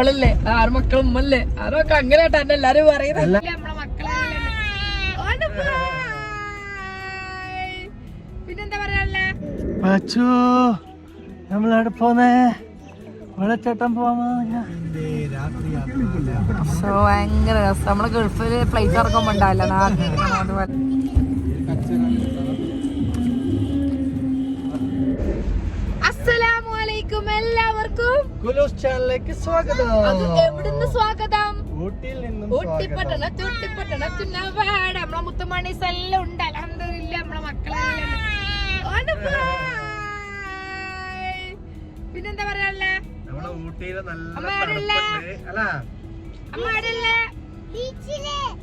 ഓളല്ലേ ആറ് മക്കളും ഉമ്മല്ലേ? ആറ് മക്കൾ അങ്ങനെ കേട്ടോ എന്നെ എല്ലാരും പറയുന്നത്. മക്കളെ പിന്നെന്താ പറയാനുള്ളേ? പച്ചു നമ്മളവിടെ പോന്നേ? വെള്ളച്ചാട്ടം പോവാ സോ ഭയങ്കര രസം. നമ്മൾ ഗൾഫിൽ പ്ലേറ്റ് ഇറക്കുമ്പോ ഉണ്ടാവില്ല നാട്ടിൽ അതുപോലെ അസ്സലാമു അലൈക്കും എല്ലാവർക്കും. കുലൂസ് ചാനലിലേക്ക് സ്വാഗതം. എവിടുന്ന് സ്വാഗതം? ഊട്ടിയിൽ നിന്നും ഊട്ടിപ്പട്ടണ ചുട്ടിപ്പട്ടണ ചുന്നവാട് നമ്മളെ മുത്തുമണീസ് എല്ലാം ഉണ്ട്. അലഹമില്ല നമ്മളെ മക്കളെ. പിന്നെന്താ പറയാനുള്ളേ? നമ്മളെ ഊട്ടിയിലെ നല്ല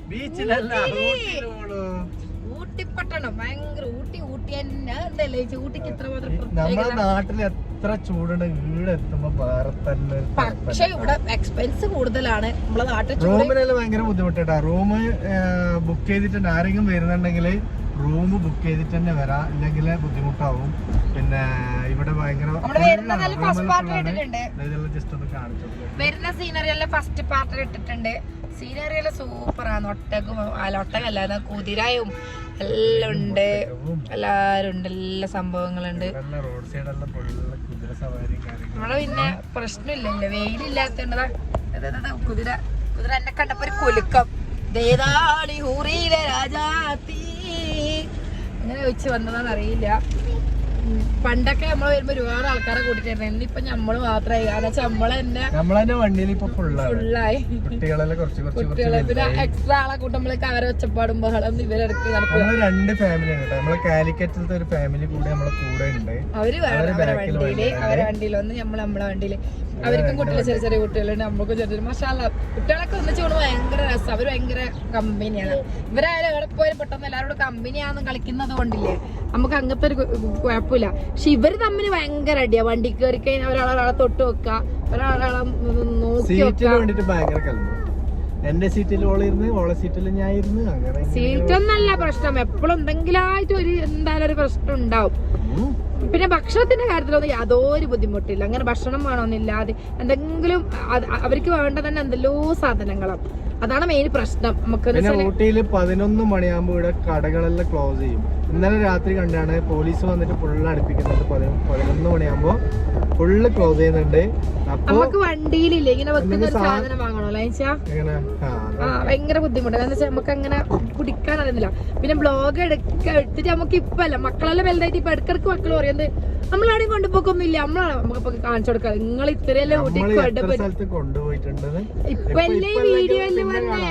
ബീച്ചിലല്ല ഊട്ടിപ്പട്ടണം. ഭയങ്കര ഊട്ടി ഊട്ടി തന്നെ എന്തല്ലേ ഊട്ടിക്ക് ഇത്ര മാത്രം നമ്മുടെ നാട്ടിൽ എത്ര ചൂടുണ്ട് വീട് എത്തുമ്പോ വേറെ തന്നെ പക്ഷെ ഇവിടെ എക്സ്പെൻസ് കൂടുതലാണ്. നമ്മളെ നാട്ടിൽ റൂമിനെല്ലാം ഭയങ്കര ബുദ്ധിമുട്ടാ റൂം ബുക്ക് ചെയ്തിട്ടുണ്ട്. ആരെങ്കിലും വരുന്നുണ്ടെങ്കിൽ റൂം ബുക്ക് ചെയ്തിട്ട് തന്നെ വരാം. ഇല്ലെങ്കിൽ ബുദ്ധിമുട്ടാവും. പിന്നെ ഇവിടെ ഭയങ്കര വരുന്ന സീനറി എല്ലാം ഫസ്റ്റ് പാർട്ടിൽ ഇട്ടിട്ടുണ്ട്. സീനറി എല്ലാം സൂപ്പറാണ് ഒട്ടകും അല്ല ഒട്ടകല്ല കുതിരയും എല്ലാം ഉണ്ട്. എല്ലാരും ഉണ്ട്. എല്ലാ സംഭവങ്ങളുണ്ട് റോഡ് സൈഡ് എല്ലാം നമ്മളെ പിന്നെ പ്രശ്നമില്ലല്ലോ. വെയിലില്ലാത്തോണ്ടതാ. കുതിര. കുതിര എന്നെ കണ്ടപ്പോ ഒരു കുലുക്കം. ദേദാളി ഹൂറിയിലെ രാജാത്തി അങ്ങനെ വെച്ച് ഉം, പണ്ടൊക്കെ നമ്മൾ വരുമ്പോ ഒരുപാട് ആൾക്കാരെ കൂട്ടിട്ടായിരുന്നു. ഇന്നിപ്പൊ നമ്മൾ മാത്രമായി വെച്ചാൽ നമ്മളെ തന്നെ നമ്മളതിന്റെ വണ്ടിയിൽ ഇപ്പൊ ഫുള്ളായി കുട്ടികളെ പിന്നെ എക്സ്ട്രാ ആളെ കൂട്ടുമ്പോഴേക്ക് അവരെ ഒച്ചപ്പാടും ബഹളം ഇവരെടുക്ക് നടക്കും. നമ്മൾ രണ്ട് ഫാമിലി ഉണ്ട് നമ്മളെ കാലിക്കറ്റിലത്തെ ഒരു ഫാമിലി കൂടെ നമ്മളെ കൂടെ ഉണ്ട്. അവർ വേറെ വണ്ടിയിൽ. അവരെ വണ്ടിയിൽ വന്ന് നമ്മൾ നമ്മളെ വണ്ടിയിൽ അവർക്കും കുട്ടികൾ ചെറിയ ചെറിയ കുട്ടികളുണ്ട്. നമ്മൾക്കും ചെറിയ ചെറിയ മഷാല കുട്ടികളൊക്കെ ഒന്നിച്ച് കൊണ്ട് ഭയങ്കര രസം. അവർ ഭയങ്കര കമ്പനിയാണ്. ഇവരായാലും എവിടെ പോയാലും പെട്ടെന്ന് എല്ലാവരോടും കമ്പനിയാന്ന് കളിക്കുന്നത് കൊണ്ടില്ലേ? നമുക്ക് അങ്ങനത്തെ ഒരു കുഴപ്പമില്ല. പക്ഷെ ഇവർ തമ്മിൽ ഭയങ്കര അടിയാ. വണ്ടി കയറി കഴിഞ്ഞാൽ ഒരാളൊരാളെ തൊട്ട് വെക്കുക ഒരാളെ നോക്കി വെക്കുക എന്റെ സീറ്റിൽ ഓളിരുന്ന് ഓളെ സീറ്റിൽ ഞാൻ ഇരുന്ന് സീറ്റ് സീറ്റൊന്നല്ല പ്രശ്നം. എപ്പോഴും എന്തെങ്കിലും ആയിട്ട് ഒരു എന്തായാലും ഒരു പ്രശ്നം ഉണ്ടാവും. പിന്നെ ഭക്ഷണത്തിന്റെ കാര്യത്തിലൊന്നും യാതൊരു ബുദ്ധിമുട്ടില്ല. അങ്ങനെ ഭക്ഷണം വേണമെന്നില്ലാതെ എന്തെങ്കിലും അവർക്ക് വേണ്ട തന്നെ എന്തെല്ലോ സാധനങ്ങളും. അതാണ് മെയിൻ പ്രശ്നം. നമുക്ക് പിന്നെ ഊട്ടിയിൽ പതിനൊന്ന് മണിയാകുമ്പോ ഇവിടെ കടകളെല്ലാം ക്ലോസ് ചെയ്യും. ഇന്നലെ രാത്രി കണ്ടാണ് പോലീസ് വന്നിട്ട് ഫുള്ള് അടുപ്പിക്കുന്നുണ്ട്. പതിനൊന്ന് മണിയാകുമ്പോ ഫുള്ള് ക്ലോസ് ചെയ്യുന്നുണ്ട്. നമുക്ക് വണ്ടിയിലില്ല? ഇങ്ങനെ വെക്കുന്ന സാധനം വാങ്ങണമല്ലോ ഭയങ്കര ബുദ്ധിമുട്ട്. എന്താ വെച്ചാൽ നമുക്ക് അങ്ങനെ കുടിക്കാൻ അറിയുന്നില്ല. പിന്നെ ബ്ലോഗ് എടുക്ക എടുത്തിട്ട് നമുക്ക് ഇപ്പൊ അല്ല മക്കളെല്ലാം വലുതായിട്ട് ഇപ്പൊ ഇടക്കിടക്ക് മക്കൾ പറയുന്നത് നമ്മളാടെയും കൊണ്ടുപോക്കൊന്നുമില്ല നമ്മളാണ് നമുക്കിപ്പൊ കാണിച്ചു കൊടുക്കാം. നിങ്ങൾ ഇത്രയല്ലേ നമ്മൾ ഊട്ടിക്ക് എത്ര കൊണ്ടുപോയി സ്ഥലത്ത് ഇപ്പൊ അല്ലേ വീഡിയോ എല്ലാം വന്നേ?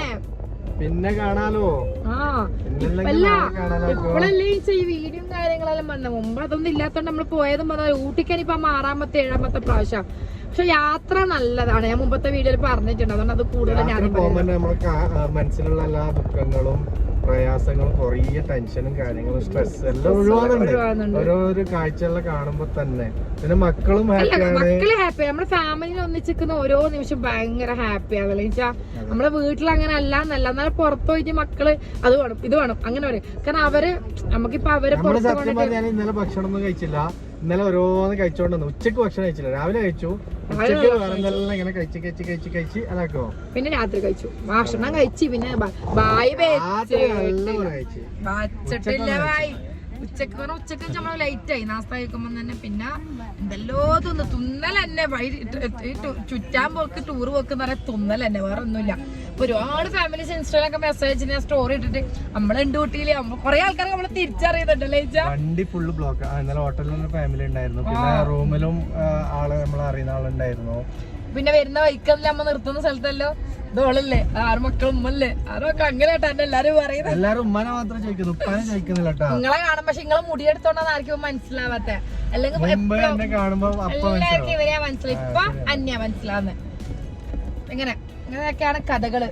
പിന്നെ കാണാലോ? അല്ല ഇപ്പോഴല്ലേ ഈ വീഡിയോയും കാര്യങ്ങളെല്ലാം വന്ന. മുമ്പ് അതൊന്നും ഇല്ലാത്തോണ്ട് നമ്മൾ പോയതും പറഞ്ഞാൽ ഊട്ടിക്കാൻ ഇപ്പൊ ആറാമത്തെ ഏഴാമത്തെ പ്രാവശ്യം. പക്ഷെ യാത്ര നല്ലതാണ്. ഞാൻ മുമ്പത്തെ വീഡിയോയിൽ പറഞ്ഞിട്ടുണ്ട്. അതുകൊണ്ട് അത് കൂടുതൽ ഞാൻ മനസ്സിലുള്ള എല്ലാ ദുഃഖങ്ങളും പ്രയാസങ്ങളും കുറേ ടെൻഷനും കാര്യങ്ങളും സ്ട്രെസ് എല്ലാം ഒഴിവാകുന്നുണ്ട്. ഓരോ ഓരോരോ കാഴ്ചകളെല്ലാം കാണുമ്പോ തന്നെ. പിന്നെ മക്കളും ഹാപ്പിയാണ് മക്കൾ ഹാപ്പി നമ്മുടെ ഫാമിലിയിൽ ഒന്നിച്ചിരിക്കുന്ന ഓരോ നിമിഷം ഭയങ്കര ഹാപ്പിയാണ് വെച്ചാ നമ്മുടെ വീട്ടിൽ അങ്ങനെ അല്ല എന്നല്ല. എന്നാലും പുറത്തു പോയിട്ട് മക്കൾ അത് വേണം ഇത് വേണം. അങ്ങനെ പറയും കാരണം അവർ നമുക്കിപ്പോ അവരെ പുറത്ത് ഇന്നലെ ഭക്ഷണം ഒന്നും കഴിച്ചില്ല. ഇന്നലെ ഓരോന്ന് കഴിച്ചോണ്ട് വന്നു ഉച്ചയ്ക്ക് ഭക്ഷണം കഴിച്ചില്ല. രാവിലെ കഴിച്ചു. ഉച്ചയ്ക്ക് വേറെ എന്തെല്ലാം ഇങ്ങനെ കഴിച്ച് കഴിച്ച് കഴിച്ച് കഴിച്ച് അതാക്കോ? പിന്നെ രാത്രി കഴിച്ചു. ഭക്ഷണം കഴിച്ചു. പിന്നെ ബായ് രാത്രി നല്ല പോലെ കഴിച്ച്. വച്ചിട്ടില്ല ബായ് ഉച്ചയ്ക്ക് പറഞ്ഞ ഉച്ചയ്ക്ക് നമ്മൾ ലൈറ്റ് ആയി. നാസ്ത കഴിക്കുമ്പോ തന്നെ പിന്നെ എന്തെല്ലോ തിന്ന്. തുന്നൽ തന്നെ വഴി ചുറ്റാൻ പോക്ക് ടൂർ പോക്ക് പറയാൻ തുന്നൽ തന്നെ വേറെ ഒന്നുമില്ല ഒരുപാട് ഫാമിലീസ് ഇൻസ്റ്റയിലൊക്കെ മെസ്സേജ് ഞാൻ സ്റ്റോറി ഇട്ടിട്ട്. നമ്മളെന്റെ ഊട്ടിയിൽ കുറെ ആൾക്കാർ നമ്മളെ തിരിച്ചറിയുന്നുണ്ടല്ലേ വണ്ടി ഫുള്ള് ബ്ലോക്ക് ഇന്നലെ ഹോട്ടലിൽ ഫാമിലി ഉണ്ടായിരുന്നു. പിന്നെ റൂമിലും ആൾ നമ്മൾ അറിയുന്ന ആളുണ്ടായിരുന്നു. പിന്നെ വരുന്ന വൈക്കല്ല അമ്മ നിർത്തുന്ന സ്ഥലത്തല്ലോ. ഇതോളല്ലേ ആറ് മക്കളും ഉമ്മല്ലേ? ആറ് മക്കൾ അങ്ങനെ കേട്ടോ എന്നെ എല്ലാരും പറയുന്നത്. എല്ലാരും ഉമ്മനെ മാത്രം ചോദിക്കുന്നു ഉപ്പാനെ ചോദിക്കുന്നില്ല കേട്ടാ. നിങ്ങളെ കാണും പക്ഷെ നിങ്ങളെ മുടിയെടുത്തോണ്ടാന്ന് ആർക്കും മനസ്സിലാവാത്ത. അല്ലെങ്കിൽ എല്ലാവർക്കും ഇവരെയാ മനസ്സിലായി ഇപ്പൊ അന്യ മനസ്സിലാവുന്നത് ഇങ്ങനെ ഇങ്ങനെയൊക്കെയാണ് കഥകൾ.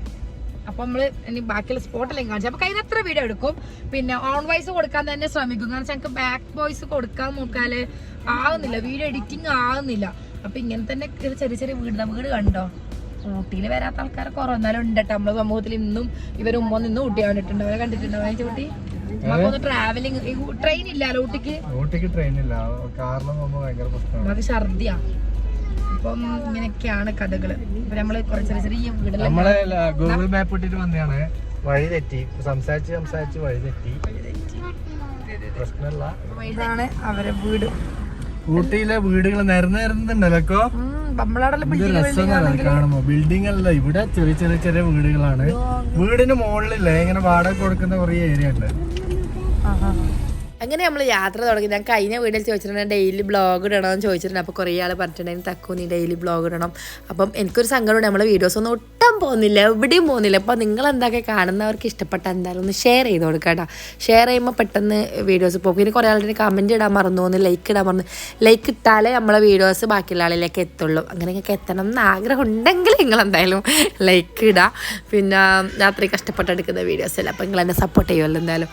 അപ്പൊ നമ്മൾ ഇനി ബാക്കിയുള്ള സ്പോട്ടിലേക്ക് കാണിച്ചു. അപ്പൊ കഴിഞ്ഞത്ര വീഡിയോ എടുക്കും? പിന്നെ ഓൺ വോയിസ് കൊടുക്കാൻ തന്നെ ശ്രമിക്കും. കാരണം ഞങ്ങൾക്ക് ബാക്ക് വോയിസ് കൊടുക്കാൻ നോക്കാൽ ആവുന്നില്ല. വീഡിയോ എഡിറ്റിംഗ് ആവുന്നില്ല. അപ്പൊ ഇങ്ങനെ തന്നെ ചെറിയ ചെറിയ വീട് വീട് കണ്ടോ? ഊട്ടിയിൽ വരാത്ത ആൾക്കാരെ കുറവ്. എന്നാലും ഉണ്ട് കേട്ടോ നമ്മുടെ സമൂഹത്തിൽ ഇന്നും ഇവർ ഉമ്മ നിന്ന് ഊട്ടി കണ്ടിട്ടുണ്ട് അവരെ കണ്ടിട്ടുണ്ടോ? ഊട്ടി? നമുക്കൊന്ന് ട്രാവലിംഗ് ട്രെയിൻ ഇല്ലല്ലോ ഊട്ടിക്ക്? ഊട്ടിക്ക് ട്രെയിൻ ഇല്ല. കാറിലും ഭയങ്കര പ്രശ്നമാണ്. നമുക്ക് ഛർദിയാ. അപ്പം ഇങ്ങനെയൊക്കെയാണ് കഥകൾ. ഇപ്പൊ നമ്മൾ കുറച്ച് ചെറിയ നമ്മളെ ഗൂഗിൾ മാപ്പ് ഇട്ടിട്ട് വന്നതാണ്. വഴി തെറ്റി. സംസാരിച്ച് സംസാരിച്ച് വഴി തെറ്റി. പ്രശ്നമല്ല. ഇതാണ് അവരെ വീട്. ഊട്ടിയിലെ വീടുകൾ നിരന്ന് നിരന്നുണ്ടല്ലോ കാണുമ്പോ. ബിൽഡിംഗ് അല്ല ഇവിടെ ചെറിയ ചെറിയ ചെറിയ വീടുകളാണ്. വീടിന് മുകളിലില്ലേ ഇങ്ങനെ വാടക കൊടുക്കുന്ന കുറേ ഏരിയ ഉണ്ട്. അങ്ങനെ നമ്മൾ യാത്ര തുടങ്ങി. ഞാൻ കഴിഞ്ഞ വീട്ടിൽ ചോദിച്ചിട്ടുണ്ട് ഡെയിലി ബ്ലോഗ് ഇടണമെന്ന് ചോദിച്ചിട്ടുണ്ട്. അപ്പോൾ കുറേ ആൾ പറഞ്ഞിട്ടുണ്ടായിരുന്നു തക്കു നീ ഡെയിലി ബ്ലോഗ് ഇടണം. അപ്പം എനിക്കൊരു സങ്കടമുണ്ട്. നമ്മളെ വീഡിയോസ് ഒന്നും ഒട്ടും പോകുന്നില്ല എവിടെയും പോകുന്നില്ല. അപ്പോൾ നിങ്ങൾ എന്തൊക്കെ കാണുന്നവർക്ക് ഇഷ്ടപ്പെട്ട എന്തായാലും ഒന്ന് ഷെയർ ചെയ്ത് കൊടുക്കുക ഷെയർ ചെയ്യുമ്പോൾ പെട്ടെന്ന് വീഡിയോസ് പോകും. പിന്നെ കുറേ ആളുടെ കമന്റ് ഇടാൻ മറന്നു പോകുന്നു ലൈക്ക് ഇടാൻ മറന്നു. ലൈക്ക് ഇട്ടാലേ നമ്മളെ വീഡിയോസ് ബാക്കിയുള്ള ആളിലേക്ക് എത്തുള്ളൂ. അങ്ങനെയൊക്കെ എത്തണം എന്ന് ആഗ്രഹം ഉണ്ടെങ്കിൽ നിങ്ങൾ എന്തായാലും ലൈക്ക് ഇടുക പിന്നെ രാത്രി കഷ്ടപ്പെട്ടെടുക്കുന്ന വീഡിയോസ് അല്ല? അപ്പോൾ നിങ്ങൾ എന്നെ സപ്പോർട്ട് ചെയ്യുമല്ലോ എന്തായാലും.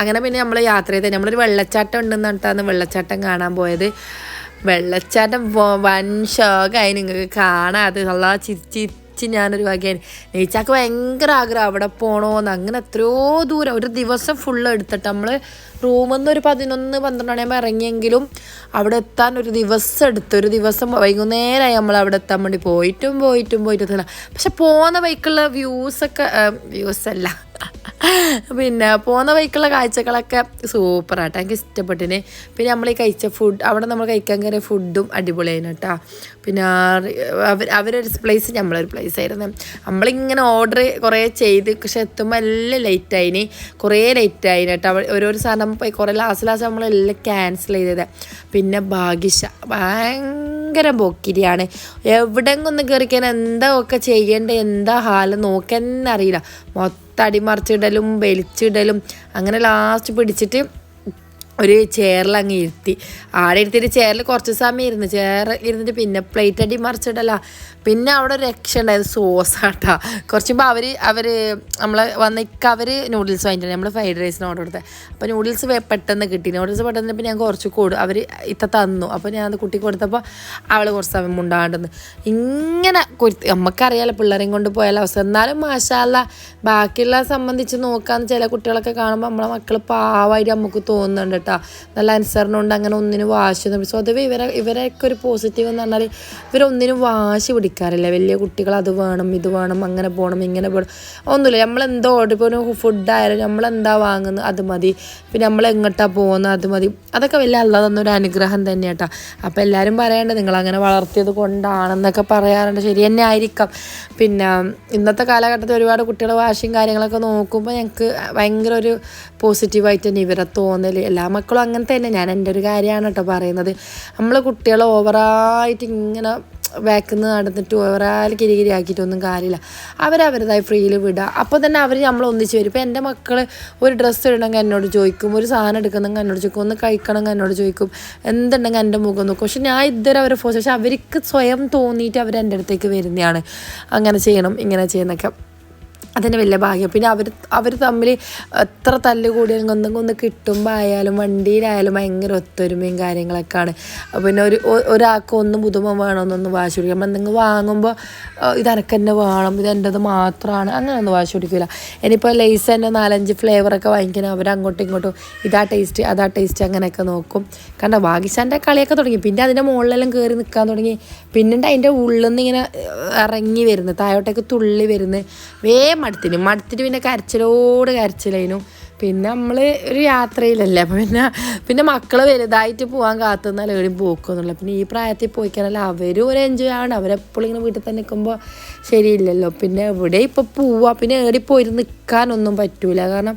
അങ്ങനെ പിന്നെ നമ്മൾ യാത്ര ചെയ്ത് നമ്മളൊരു വെള്ളച്ചാട്ടം ഉണ്ടെന്ന് പറഞ്ഞിട്ടാണ് വെള്ളച്ചാട്ടം കാണാൻ പോയത്. വെള്ളച്ചാട്ടം വൻ ഷോക്കായി നിങ്ങൾക്ക് കാണാതെ നല്ല ചിരിച്ചി ഞാനൊരു വകയാണ്. നെയ്ച്ചാക്ക് ഭയങ്കര ആഗ്രഹം അവിടെ പോകണമെന്ന് അങ്ങനെ എത്രയോ ദൂരം ഒരു ദിവസം ഫുള്ള് എടുത്തിട്ട് നമ്മൾ റൂമിൽ നിന്ന് ഒരു പതിനൊന്ന് പന്ത്രണ്ട് മണിയാകുമ്പോൾ ഇറങ്ങിയെങ്കിലും അവിടെ എത്താൻ ഒരു ദിവസം എടുത്ത് ഒരു ദിവസം വൈകുന്നേരമായി നമ്മൾ അവിടെ എത്താൻ വേണ്ടി പോയിട്ടും പോയിട്ടും പോയിട്ടും പക്ഷെ പോകുന്ന ബൈക്കുള്ള വ്യൂസൊക്കെ വ്യൂസ് അല്ല. പിന്നെ പോകുന്ന വഴിക്കുള്ള കാഴ്ചകളൊക്കെ സൂപ്പറാട്ടോ എനിക്ക് ഇഷ്ടപ്പെട്ടിന്. പിന്നെ നമ്മൾ ഈ കഴിച്ച ഫുഡ് അവിടെ നമ്മൾ കഴിക്കാൻ കയറിയ ഫുഡും അടിപൊളിയായിരുന്നു കേട്ടോ. പിന്നെ അവർ അവരൊരു പ്ലേസ് നമ്മളൊരു പ്ലേസ് ആയിരുന്നു. നമ്മളിങ്ങനെ ഓർഡർ കുറേ ചെയ്ത് പക്ഷെ എത്തുമ്പോൾ എല്ലാം ലേറ്റായിന് കുറേ ലേറ്റായിന് കേട്ടോ. ഓരോരോ സാധനം കുറേ ലാസ്റ്റ് ലാസ്റ്റ് നമ്മളെല്ലാം ക്യാൻസൽ ചെയ്തത്. പിന്നെ ഭാഗ്യശ ഭയങ്കര ബൊക്കിരിയാണ് എവിടെയെങ്കിലും ഒന്ന് കയറിക്കാൻ എന്താ ഒക്കെ ചെയ്യേണ്ടത് എന്താ ഹാൽ നോക്കാൻ അറിയില്ല. മൊത്തം അടിമറിച്ചിടലും വലിച്ചിടലും അങ്ങനെ ലാസ്റ്റ് പിടിച്ചിട്ട് ഒരു ചെയറിൽ അങ്ങ് ഇരുത്തി. ആടെ ഇരുത്തിയിട്ട് ചെയറിൽ കുറച്ച് സമയം ഇരുന്ന് ചെയർ ഇരുന്നിട്ട് പിന്നെ പ്ലേറ്റ് അടി മറിച്ചിടല പിന്നെ അവിടെ ഒരു രക്ഷ ഉണ്ടായത് സോസാട്ടാ. കുറച്ച് മുമ്പ് അവർ അവർ നമ്മൾ വന്നിക്ക് അവർ നൂഡിൽസ് വാങ്ങിയിട്ടുണ്ട് നമ്മൾ ഫ്രൈഡ് റൈസിന് ഓർഡർ കൊടുത്തത് അപ്പോൾ നൂഡിൽസ് പെട്ടെന്ന് കിട്ടി. നൂഡിൽസ് പെട്ടെന്ന് പിന്നെ ഞാൻ കുറച്ച് കൂടും അവർ ഇത്ത തന്നു. അപ്പോൾ ഞാൻ അത് കുട്ടി കൊടുത്തപ്പോൾ അവൾ കുറച്ച് സമയം മുണ്ടാണ്ടെന്ന്. ഇങ്ങനെ കുരുത്തി നമുക്കറിയാലോ പിള്ളേരെയും കൊണ്ട് പോയാലോ അവസ്ഥ. എന്നാലും മാഷാല്ല ബാക്കിയുള്ള സംബന്ധിച്ച് നോക്കാന്ന് ചില കുട്ടികളൊക്കെ കാണുമ്പോൾ നമ്മളെ മക്കൾ പാവായിട്ട് നമുക്ക് തോന്നുന്നുണ്ട് കേട്ടോ നല്ല അനുസരണം ഉണ്ട് അങ്ങനെ ഒന്നിനും വാശി സ്വതവേ ഇവരെ ഇവരൊക്കെ ഒരു പോസിറ്റീവ് എന്ന് പറഞ്ഞാൽ ഇവരൊന്നിനും വാശി പിടിക്കാറില്ല വലിയ കുട്ടികൾ അത് വേണം ഇത് വേണം അങ്ങനെ പോകണം ഇങ്ങനെ പോകണം ഒന്നുമില്ല. നമ്മളെന്തോ ഓർഡർ ഇപ്പോൾ ഒരു ഫുഡായാലും നമ്മളെന്താ വാങ്ങുന്നത് അത് മതി. പിന്നെ നമ്മൾ എങ്ങോട്ടാണ് പോകുന്നത് അത് മതി. അതൊക്കെ വലിയ അല്ല തന്നൊരു അനുഗ്രഹം തന്നെ കേട്ടോ. അപ്പോൾ എല്ലാവരും പറയാണ്ട് നിങ്ങൾ അങ്ങനെ വളർത്തിയത് കൊണ്ടാണെന്നൊക്കെ പറയാറുണ്ട്. ശരി തന്നെ ആയിരിക്കാം. പിന്നെ ഇന്നത്തെ കാലഘട്ടത്തിൽ ഒരുപാട് കുട്ടികൾ വാശിയും കാര്യങ്ങളൊക്കെ നോക്കുമ്പോൾ ഞങ്ങൾക്ക് ഭയങ്കര ഒരു പോസിറ്റീവായിട്ട് തന്നെ ഇവരെ തോന്നൽ എല്ലാ മക്കളും അങ്ങനെ തന്നെ. ഞാൻ എന്റെ ഒരു കാര്യമാണ് കേട്ടോ പറയുന്നത്. നമ്മൾ കുട്ടികളെ ഓവറായിട്ട് ഇങ്ങനെ ബാക്കിന്ന് നടന്നിട്ട് ഒരാൾ കിരികിരി ആക്കിയിട്ടൊന്നും കാര്യമില്ല അവരവരുതായി ഫ്രീയിൽ വിടുക അപ്പോൾ തന്നെ അവർ നമ്മൾ ഒന്നിച്ച് വരും. ഇപ്പോൾ എന്റെ മക്കൾ ഒരു ഡ്രസ്സ് ഇടണമെങ്കിൽ എന്നോട് ചോദിക്കും ഒരു സാധനം എടുക്കണമെങ്കിൽ എന്നോട് ചോദിക്കും ഒന്ന് കഴിക്കണമെങ്കിൽ എന്നോട് ചോദിക്കും എന്തുണ്ടെങ്കിൽ എന്റെ മുഖം നോക്കും. പക്ഷെ ഞാൻ ഇതുവരെ അവരെ ഫോസ് പക്ഷെ അവർക്ക് സ്വയം തോന്നിയിട്ട് അവർ എന്റെ അടുത്തേക്ക് വരുന്നതാണ്. അങ്ങനെ ചെയ്യണം ഇങ്ങനെ ചെയ്യുന്നൊക്കെ അതിന് വലിയ ഭാഗ്യം. പിന്നെ അവർ അവർ തമ്മിൽ എത്ര തല്ല് കൂടിയാലും എന്തെങ്കിലും ഒന്ന് കിട്ടുമ്പോൾ ആയാലും വണ്ടിയിലായാലും ഭയങ്കര ഒത്തൊരുമയും കാര്യങ്ങളൊക്കെയാണ്. പിന്നെ ഒരു ഒരാൾക്ക് ഒന്ന് പുതുമ വേണമെന്നൊന്ന് വാശി പിടിക്കും. നമ്മൾ എന്തെങ്കിലും വാങ്ങുമ്പോൾ ഇത് എനക്ക് തന്നെ വേണം ഇത് എന്റെത് മാത്രമാണ് അങ്ങനെ ഒന്നും വാശി പിടിക്കില്ല ഇനിയിപ്പോൾ ലേസ് തന്നെ നാലഞ്ച് ഫ്ലേവറൊക്കെ വാങ്ങിക്കണം അവർ അങ്ങോട്ടും ഇങ്ങോട്ടും ഇതാ ടേസ്റ്റ് അതാ ടേസ്റ്റ് അങ്ങനെയൊക്കെ നോക്കും. കണ്ടോ ഭാഗ്യശാന്റെ കളിയൊക്കെ തുടങ്ങി. പിന്നെ അതിന്റെ മുകളിലെല്ലാം കയറി നിൽക്കാൻ തുടങ്ങി. പിന്നെ അതിന്റെ ഉള്ളിൽ നിന്ന് ഇങ്ങനെ ഇറങ്ങി വരുന്നത് താഴോട്ടേക്ക് തുള്ളി വരുന്നത്. വേ മടുത്തിന്. മടുത്തിട്ട് പിന്നെ കരച്ചിലോട് കരച്ചിലേനു. പിന്നെ നമ്മൾ ഒരു യാത്രയിലല്ലേ? പിന്നെ പിന്നെ മക്കൾ വലുതായിട്ട് പോകാൻ കാത്തുനിന്നാൽ എവിടെയും പോക്കുന്നില്ല പിന്നെ ഈ പ്രായത്തിൽ പോയി കഴിഞ്ഞാൽ അവരും ഒരു എൻജോയ് ആവണം അവരെപ്പോഴും ഇങ്ങനെ വീട്ടിൽ തന്നെ നിൽക്കുമ്പോൾ ശരിയില്ലല്ലോ. പിന്നെ എവിടെ ഇപ്പോൾ പോവാ? പിന്നെ എവിടെ പോയി നിൽക്കാനൊന്നും പറ്റൂല. കാരണം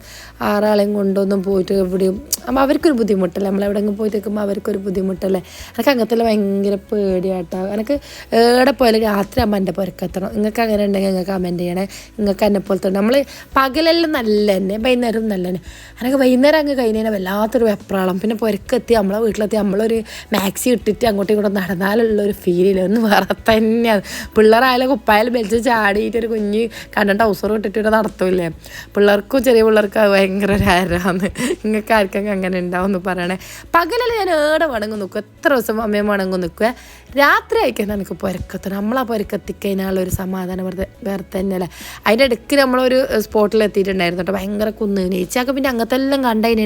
ആറാളെയും കൊണ്ടൊന്നും പോയിട്ട് എവിടെയും അപ്പം അവർക്കൊരു ബുദ്ധിമുട്ടല്ലേ? നമ്മൾ എവിടെയെങ്കിലും പോയി നിൽക്കുമ്പോൾ അവർക്കൊരു ബുദ്ധിമുട്ടല്ലേ? എനിക്ക് അങ്ങനത്തെ ഭയങ്കര പേടിയാട്ടോ. എനിക്ക് എവിടെ പോയാലും രാത്രി അമ്മ എന്റെ പുരക്കെത്തണം. നിങ്ങൾക്ക് അങ്ങനെ ഉണ്ടെങ്കിൽ നിങ്ങൾക്ക് കമന്റ് ചെയ്യണേ. നിങ്ങൾക്ക് എന്നെ പോലത്തെ നമ്മൾ പകലെല്ലാം നല്ല തന്നെ വൈകുന്നേരം നല്ല തന്നെ അങ്ങനെ വൈകുന്നേരം അങ്ങ് കഴിഞ്ഞാൽ വല്ലാത്തൊരു വെപ്രാളം. പിന്നെ പുരക്കെത്തി നമ്മളെ വീട്ടിലെത്തി നമ്മളൊരു മാക്സി ഇട്ടിട്ട് അങ്ങോട്ടും ഇങ്ങോട്ടും നടന്നാലുള്ള ഒരു ഫീലില്ല ഒന്ന് വേറെ തന്നെയാണ് പിള്ളേരായാലും കുപ്പായാലും വലിച്ച് ചാടിയിട്ട് ഒരു കുഞ്ഞ് കണ്ട ടൗസർ ഇട്ടിട്ട് നടത്തൂല്ലേ? പിള്ളേർക്കും ചെറിയ പിള്ളേർക്കും ഭയങ്കര ഒരു ആരാന്ന്. നിങ്ങൾക്ക് ആർക്കൊക്കെ അങ്ങനെ ഉണ്ടാവും എന്ന് പറയണേ. പകലല്ല ഞാൻ ഏടെ വണങ്ങും നിൽക്കും എത്ര ദിവസം അമ്മയും വണങ്ങും നിൽക്കുക? രാത്രി ആയിക്കാൻ എനിക്ക് പുരക്കത്തണം നമ്മളാ പുരക്കെത്തിക്കഴിഞ്ഞാലുള്ള ഒരു സമാധാനം വെറുതെ വേറെ തന്നെയല്ല? അതിന്റെ ഇടയ്ക്ക് നമ്മളൊരു സ്പോട്ടിൽ എത്തിയിട്ടുണ്ടായിരുന്നു കേട്ടോ ഭയങ്കര കുന്ന്. നെയ്ച്ച പിന്നെ അങ്ങനത്തെ എല്ലാം കണ്ടതിനെ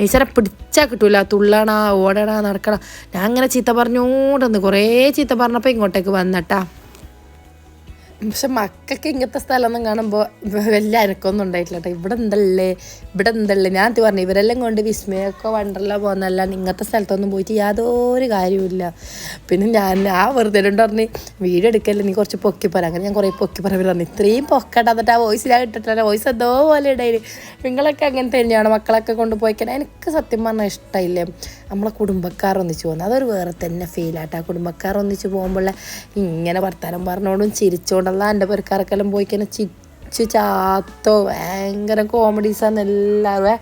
നെയ്ച്ചാറെ പിടിച്ചാൽ കിട്ടൂല. തുള്ളണ ഓടണ നടക്കണ. ഞാൻ അങ്ങനെ ചീത്ത പറഞ്ഞോണ്ടെന്ന് കുറേ ചീത്ത പറഞ്ഞപ്പോൾ ഇങ്ങോട്ടേക്ക് വന്നട്ടാ. പക്ഷെ മക്കൾക്ക് ഇങ്ങനത്തെ സ്ഥലമൊന്നും കാണുമ്പോൾ വലിയ അനക്കമൊന്നും ഉണ്ടായിട്ടില്ല കേട്ടോ ഇവിടെ എന്തല്ലേ ഇവിടെ എന്തല്ലേ ഞാൻ പറഞ്ഞു ഇവരെല്ലാം കൊണ്ട് വിസ്മയൊക്കെ വണ്ടർല പോകുന്നല്ല ഇങ്ങനത്തെ സ്ഥലത്തൊന്നും പോയിട്ട് യാതൊരു കാര്യമില്ല പിന്നെ ഞാൻ ആ വെറുതെ പറഞ്ഞ് വീഡിയോ എടുക്കല്ലേ? നീ കുറച്ച് പൊക്കി പറ. അങ്ങനെ ഞാൻ കുറേ പൊക്കി പറയാൻ പറഞ്ഞു ഇത്രയും പൊക്കണ്ട എന്നിട്ട് ആ വോയിസ് ഞാൻ ഇട്ടിട്ടില്ല വോയിസ് എന്തോ പോലെ ഇടയിൽ നിങ്ങളൊക്കെ അങ്ങനെ തന്നെയാണ് മക്കളൊക്കെ കൊണ്ടുപോയിക്കാൻ എനിക്ക് സത്യം പറഞ്ഞാൽ ഇഷ്ടമില്ലേ നമ്മളെ കുടുംബക്കാർ ഒന്നിച്ച് പോകുന്നത്. അതൊരു വേറെ തന്നെ ഫീലായിട്ട് ആ കുടുംബക്കാർ ഒന്നിച്ച് പോകുമ്പോൾ ഇങ്ങനെ വർത്താനം പറഞ്ഞോണ്ടും ചിരിച്ചോണ്ടുള്ള എന്റെ പെരുക്കാരക്കെല്ലാം പോയി കഴിഞ്ഞാൽ ചിച്ച് ചാത്തോ. ഭയങ്കര കോമഡീസാന്ന് എല്ലാവരും.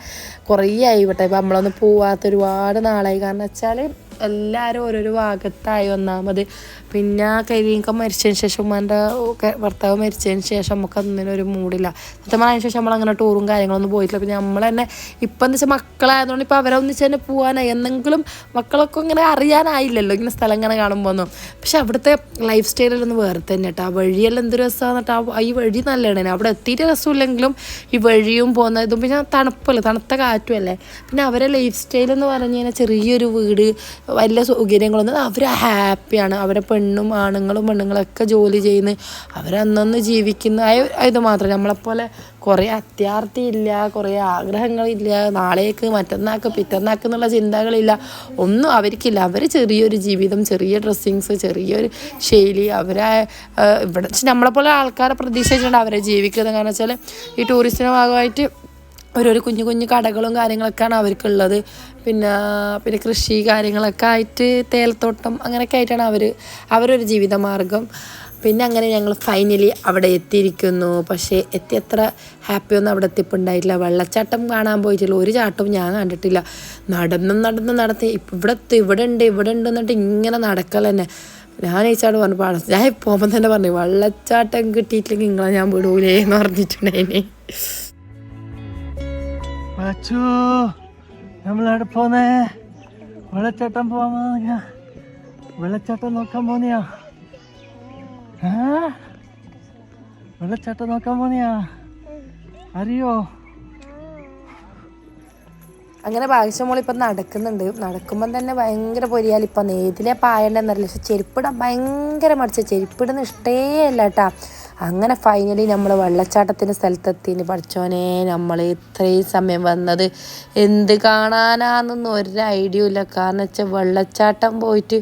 കുറേ ആയി വിട്ടെ ഇപ്പം നമ്മളൊന്ന് പോവാത്ത ഒരുപാട് നാളായി. കാരണം വെച്ചാൽ എല്ലാവരും ഓരോരോ ഭാഗത്തായി ഒന്നാമത് പിന്നെ കരിയൊക്കെ മരിച്ചതിന് ശേഷം ഉമ്മാന്റെ ഭർത്താവ് മരിച്ചതിന് ശേഷം നമുക്ക് അന്നേരം ഒരു മൂടില്ല. സത്യം പറഞ്ഞതിന് ശേഷം നമ്മൾ അങ്ങനെ ടൂറും കാര്യങ്ങളൊന്നും പോയിട്ടില്ല. പിന്നെ നമ്മൾ തന്നെ ഇപ്പം എന്ന് വെച്ചാൽ മക്കളായതുകൊണ്ട് ഇപ്പോൾ അവരെ ഒന്നിച്ച് തന്നെ പോകാനായി എന്തെങ്കിലും മക്കളൊക്കെ ഇങ്ങനെ അറിയാനായില്ലല്ലോ ഇങ്ങനെ സ്ഥലം ഇങ്ങനെ കാണുമ്പോൾ ഒന്നും പക്ഷെ അവിടുത്തെ ലൈഫ് സ്റ്റൈലൊന്നും വേറെ തന്നെ കേട്ടോ ആ വഴിയെല്ലാം എന്ത് രസമാണ് കേട്ടോ ആ ഈ വഴി നല്ലതാണ് അവിടെ എത്തിയിട്ട് രസമില്ലെങ്കിലും ഈ വഴിയും പോകുന്ന ഇതും പിന്നെ തണുപ്പല്ലേ തണുത്ത കാറ്റുമല്ലേ പിന്നെ അവരെ ലൈഫ് സ്റ്റൈൽ എന്ന് പറഞ്ഞു കഴിഞ്ഞാൽ ചെറിയൊരു വീട് വലിയ സൗകര്യങ്ങളൊന്നും അവർ ഹാപ്പിയാണ് അവരെ പെണ്ണും ആണുങ്ങളും പെണ്ണുങ്ങളൊക്കെ ജോലി ചെയ്യുന്നു. അവരന്നന്ന് ജീവിക്കുന്ന ഇത് മാത്രം. നമ്മളെപ്പോലെ കുറേ അത്യാർത്ഥി ഇല്ല കുറേ ആഗ്രഹങ്ങളില്ല നാളേക്ക് മറ്റന്നാക്ക് പിറ്റന്നാക്ക് എന്നുള്ള ചിന്തകളില്ല ഒന്നും അവർക്കില്ല. അവർ ചെറിയൊരു ജീവിതം ചെറിയ ഡ്രസ്സിങ്സ് ചെറിയൊരു ശൈലി അവരെ ഇവിടെ നമ്മളെപ്പോലെ ആൾക്കാരെ പ്രതീക്ഷിച്ചിട്ടുണ്ട് അവരെ ജീവിക്കുന്നത്. കാരണം വെച്ചാൽ ഈ ടൂറിസ്റ്റിന്റെ ഭാഗമായിട്ട് ഓരോരോ കുഞ്ഞു കുഞ്ഞു കടകളും കാര്യങ്ങളൊക്കെയാണ് അവർക്കുള്ളത്. പിന്നെ പിന്നെ കൃഷി കാര്യങ്ങളൊക്കെ ആയിട്ട് തേൽത്തോട്ടം അങ്ങനെയൊക്കെ ആയിട്ടാണ് അവർ അവരൊരു ജീവിതമാർഗം. പിന്നെ അങ്ങനെ ഞങ്ങൾ ഫൈനലി അവിടെ എത്തിയിരിക്കുന്നു. പക്ഷേ എത്തി എത്ര ഹാപ്പിയൊന്നും അവിടെ എത്തിപ്പുണ്ടായിട്ടില്ല. വെള്ളച്ചാട്ടം കാണാൻ പോയിട്ടില്ല ഒരു ചാട്ടവും ഞാൻ കണ്ടിട്ടില്ല. നടന്നും നടന്നും നടത്തി ഇവിടെ എത്തി ഇവിടെ ഉണ്ട് ഇവിടെ ഉണ്ട് എന്നിട്ട് ഇങ്ങനെ നടക്കൽ തന്നെ. ഞാൻ ഏച്ചാട് പറഞ്ഞു പാട ഞാൻ പോകുമ്പോൾ തന്നെ പറഞ്ഞു വെള്ളച്ചാട്ടം കിട്ടിയിട്ടില്ലെങ്കിൽ നിങ്ങളെ ഞാൻ വിടൂലേ എന്ന് പറഞ്ഞിട്ടുണ്ടായിന്. അച്ചു നമ്മളവിടെ പോന്നേ? വെള്ളച്ചാട്ടം പോവാ വെള്ളച്ചാട്ടം നോക്കാൻ പോന്നെയാ? വെള്ളച്ചാട്ടം നോക്കാൻ പോന്നെയാ? അറിയോ? അങ്ങനെ ഭാഗ്യമോൾ ഇപ്പം നടക്കുന്നുണ്ട്. നടക്കുമ്പം തന്നെ ഭയങ്കര പൊരിയാൽ ഇപ്പം ഏതിലെ പായണ്ടെന്നറിയില്ല പക്ഷെ ചെരുപ്പിടാൻ ഭയങ്കര മടിച്ച. ചെരുപ്പിടുന്ന ഇഷ്ടേ അല്ല കേട്ടാ. അങ്ങനെ ഫൈനലി നമ്മൾ വെള്ളച്ചാട്ടത്തിന്റെ സ്ഥലത്തെത്തിന് പഠിച്ചോനെ നമ്മൾ ഇത്രയും സമയം വന്നത് എന്ത് കാണാനാണെന്നൊന്നും ഒരു ഐഡിയ ഇല്ല. കാരണം വെച്ചാൽ വെള്ളച്ചാട്ടം പോയിട്ട്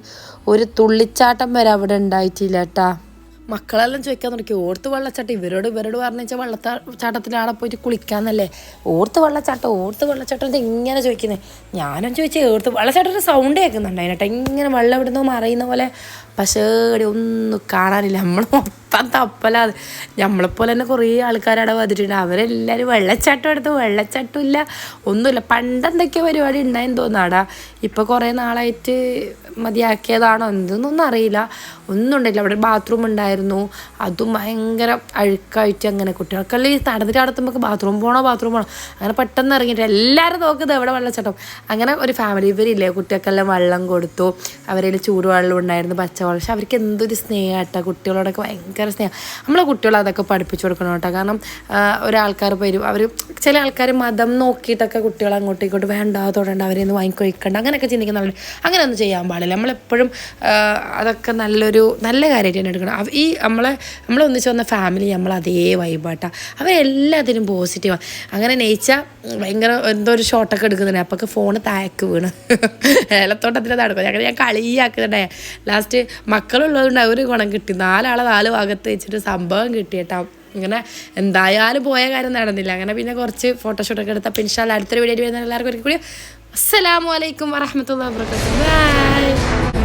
ഒരു തുള്ളിച്ചാട്ടം വരെ അവിടെ ഉണ്ടായിട്ടില്ല കേട്ടാ മക്കളെല്ലാം ചോദിക്കാൻ തുടങ്ങി. ഓർത്ത് വെള്ളച്ചാട്ടം. ഇവരോട് ഇവരോട് പറഞ്ഞു വെച്ചാൽ വെള്ളത്താ ചാട്ടത്തിലാണ് പോയിട്ട് കുളിക്കാന്നല്ലേ. ഓർത്ത് വെള്ളച്ചാട്ടം ഓർത്ത് വെള്ളച്ചാട്ടം ഇത് ഇങ്ങനെ ചോദിക്കുന്നത് ഞാനും ചോദിച്ചാൽ ഓർത്ത് വെള്ളച്ചാട്ടത്തിന്റെ സൗണ്ട് കേൾക്കുന്നുണ്ട് അതിനട്ടെ ഇങ്ങനെ വെള്ളം ഇവിടുന്ന് മറിയുന്ന പോലെ. പക്ഷേ ഒന്നും കാണാനില്ല. നമ്മൾ മൊത്തം തപ്പലാത് നമ്മളെപ്പോലെ തന്നെ കുറേ ആൾക്കാരവിടെ വന്നിട്ടുണ്ട്. അവരെല്ലാവരും വെള്ളച്ചാട്ടം എടുത്ത് വെള്ളച്ചാട്ടം ഇല്ല ഒന്നുമില്ല. പണ്ടെന്തൊക്കെ പരിപാടി ഉണ്ടായെന്ന് തോന്നാടാ ഇപ്പോൾ കുറേ നാളായിട്ട് മതിയാക്കിയതാണോ എന്തെന്നൊന്നും അറിയില്ല. ഒന്നും അവിടെ ബാത്റൂം ഉണ്ടായിരുന്നു. അതും ഭയങ്കര അഴുക്കായിട്ട് അങ്ങനെ കുട്ടികൾക്കെല്ലാം ഈ നടന്നിട്ട് നടത്തുമ്പോൾ ബാത്റൂം പോകണോ ബാത്റൂം പോകണോ അങ്ങനെ പെട്ടെന്ന് ഇറങ്ങിയിട്ട് എല്ലാവരും നോക്കുന്നത് എവിടെ വെള്ളച്ചാട്ടം. അങ്ങനെ ഒരു ഫാമിലി ഇവരില്ലേ കുട്ടികൾക്കെല്ലാം വെള്ളം കൊടുത്തു. അവരിൽ ചൂടുവെള്ളം ഉണ്ടായിരുന്നു പച്ചവെള്ളം. പക്ഷെ അവർക്ക് എന്തൊരു സ്നേഹമാട്ടോ കുട്ടികളോടൊക്കെ ഭയങ്കര സ്നേഹം. നമ്മളെ കുട്ടികൾ അതൊക്കെ പഠിപ്പിച്ചു കൊടുക്കണം കേട്ടോ. കാരണം ഒരാൾക്കാർ വരും അവർ ചില ആൾക്കാർ മതം നോക്കിയിട്ടൊക്കെ കുട്ടികൾ അങ്ങോട്ടും ഇങ്ങോട്ടും വേണ്ട തൊടേണ്ട ഒന്ന് വാങ്ങിക്കൊഴിക്കണ്ട അങ്ങനെയൊക്കെ ചിന്തിക്കുന്നവരുണ്ട് അങ്ങനെയൊന്നും ചെയ്യാൻ പാടില്ല. നമ്മളെപ്പോഴും അതൊക്കെ നല്ലൊരു നല്ല കാര്യമായിട്ട് എടുക്കണം. ഈ നമ്മളെ നമ്മളൊന്നിച്ച് വന്ന ഫാമിലി നമ്മൾ അതേ വൈബാട്ടാ അവരെല്ലാത്തിനും പോസിറ്റീവാണ് അങ്ങനെ നെയ്ച്ച ഭയങ്കര എന്തോ ഒരു ഷോട്ടൊക്കെ എടുക്കുന്നുണ്ട്. അപ്പൊക്കെ ഫോണ് താഴേക്ക് വീണ്. ഏലത്തോട്ടത്തിന്റെ നടക്കും ഞങ്ങൾ ഞാൻ കളിയാക്കുന്നുണ്ടേ. ലാസ്റ്റ് മക്കളുള്ളതുകൊണ്ട് ഒരു ഗുണം കിട്ടി. നാലാളെ നാല് ഭാഗത്ത് വെച്ചിട്ട് സംഭവം കിട്ടിയിട്ടാ. ഇങ്ങനെ എന്തായാലും പോയ കാര്യം നടന്നില്ല. അങ്ങനെ പിന്നെ കുറച്ച് ഫോട്ടോഷൂട്ടൊക്കെ എടുത്താൽ പിന്നെ അടുത്തൊരു വീഡിയോ വരുന്ന എല്ലാവർക്കും ഒരിക്കൽ കൂടി അസ്സലാമു അലൈക്കും വറഹമത്തുള്ള വാബർക്കാത്തു ബൈ